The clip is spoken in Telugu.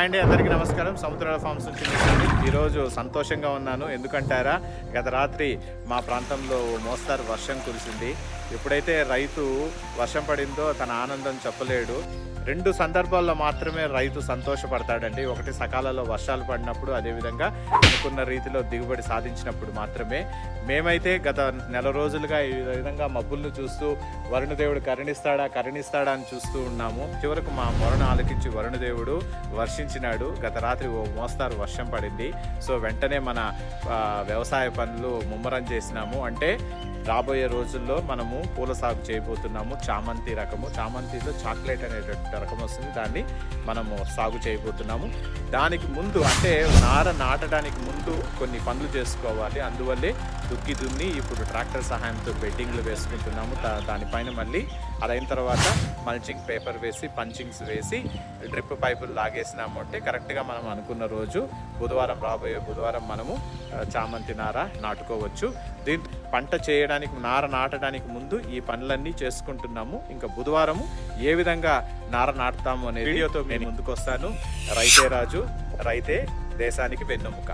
అండ్ అందరికీ నమస్కారం. సముద్రాల ఫార్మ్స్ నుంచి ఈరోజు సంతోషంగా ఉన్నాను. ఎందుకంటారా గత రాత్రి మా ప్రాంతంలో మోస్తారు వర్షం కురిసింది. ఎప్పుడైతే రైతు వర్షం పడిందో తన ఆనందం చెప్పలేడు. రెండు సందర్భాల్లో మాత్రమే రైతు సంతోషపడతాడండి. ఒకటి సకాలంలో వర్షాలు పడినప్పుడు అదేవిధంగా అనుకున్న రీతిలో దిగుబడి సాధించినప్పుడు మాత్రమే. మేమైతే గత నెల రోజులుగా ఈ విధంగా మబ్బులను చూస్తూ వరుణదేవుడు కరుణిస్తాడా కరుణిస్తాడా అని చూస్తూ ఉన్నాము. చివరకు మా మొరను ఆలకించి వరుణదేవుడు వర్షించినాడు. గత రాత్రి ఓ మోస్తారు వర్షం పడింది. సో వెంటనే మన వ్యవసాయ పనులు ముమ్మరం చేసినాము. అంటే రాబోయే రోజుల్లో మనము పూల సాగు చేయబోతున్నాము. చామంతి రకము. చామంతిలో చాక్లెట్ అనేటువంటి రకం వస్తుంది. దాన్ని మనము సాగు చేయబోతున్నాము. దానికి ముందు అంటే నార నాటడానికి ముందు కొన్ని పనులు చేసుకోవాలి. అందువల్లే దుక్కి దున్ని ఇప్పుడు ట్రాక్టర్ సహాయంతో బెడ్డింగ్లు వేసుకుంటున్నాము. దానిపైన మళ్ళీ అదైన తర్వాత మల్చింగ్ పేపర్ వేసి పంచింగ్స్ వేసి డ్రిప్ పైపులు లాగేసినాము అంటే కరెక్ట్గా మనం అనుకున్న రోజు బుధవారం రాబోయే బుధవారం మనము చామంతి నార నాటుకోవచ్చు. దీని పంట చేయడానికి నార నాటడానికి ముందు ఈ పనులన్నీ చేసుకుంటున్నాము. ఇంకా బుధవారము ఏ విధంగా నార నాటుతాము అనే వీడియోతో నేను ముందుకు వస్తాను రైతే రాజు రైతే దేశానికి వెన్నెముక.